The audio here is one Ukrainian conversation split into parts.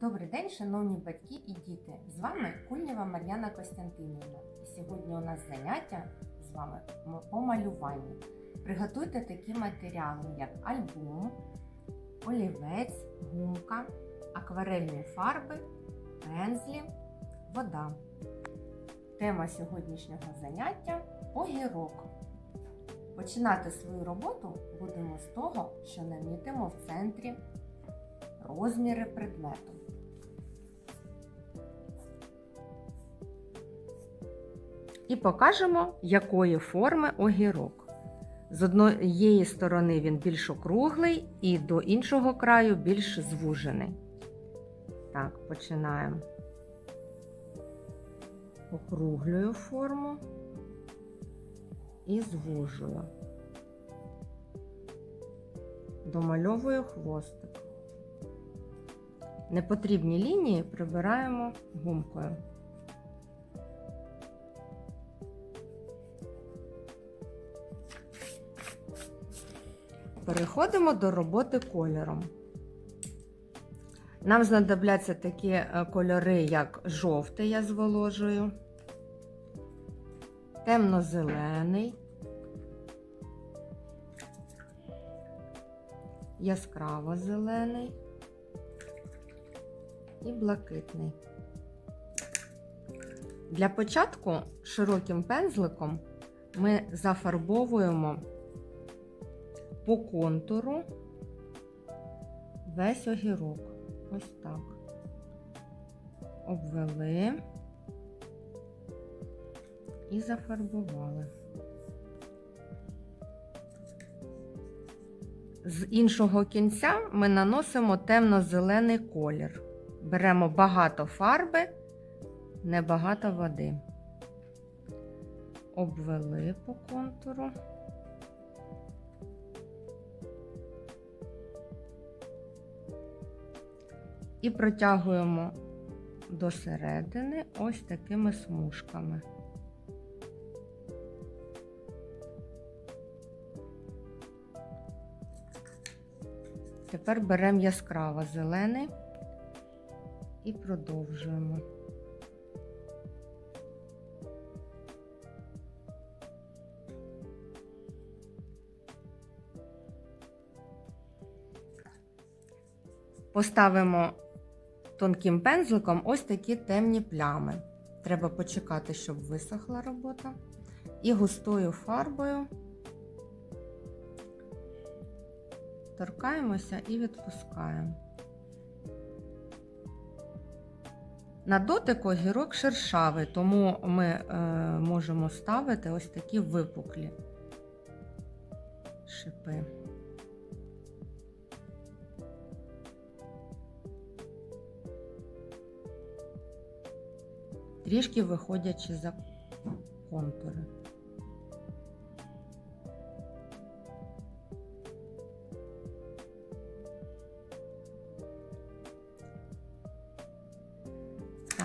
Добрий день, шановні батьки і діти! З вами Кульнєва Мар'яна Костянтинівна. І сьогодні у нас заняття з вами по малюванню. Приготуйте такі матеріали, як альбом, олівець, гумка, акварельні фарби, пензлі, вода. Тема сьогоднішнього заняття огірок. Починати свою роботу будемо з того, що намітимо в центрі розміри предмету. І покажемо, якої форми огірок. З однієї сторони він більш округлий і до іншого краю більш звужений. Так, починаємо. Округлюю форму і звужую. Домальовую хвостик. Непотрібні лінії прибираємо гумкою. Переходимо до роботи кольором. Нам знадобляться такі е, кольори, як жовтий, я зволожую, темно-зелений, яскраво-зелений і блакитний. Для початку широким пензликом ми зафарбовуємо по контуру весь огірок. Ось так. Обвели і зафарбували. З іншого кінця ми наносимо темно-зелений колір. Беремо багато фарби, небагато води. Обвели по контуру. І протягуємо до середини ось такими смужками. Тепер беремо яскраво зелений і продовжуємо. Поставимо тонким пензликом ось такі темні плями. Треба почекати, щоб висохла робота. І густою фарбою торкаємося і відпускаємо. На дотик огірок шершавий, тому ми е, можемо ставити ось такі випуклі шипи. Трішки виходячи за контури.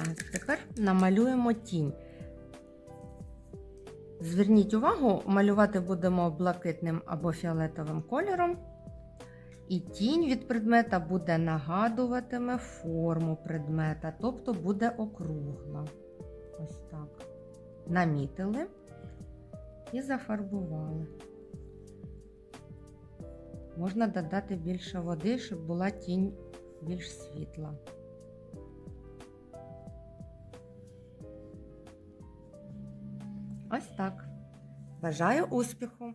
Так, тепер намалюємо тінь. Зверніть увагу, малювати будемо блакитним або фіолетовим кольором. І тінь від предмета буде нагадуватиме форму предмета, тобто буде округла. Ось так. Намітили і зафарбували. Можна додати більше води, щоб була тінь більш світла. Ось так. Бажаю успіху!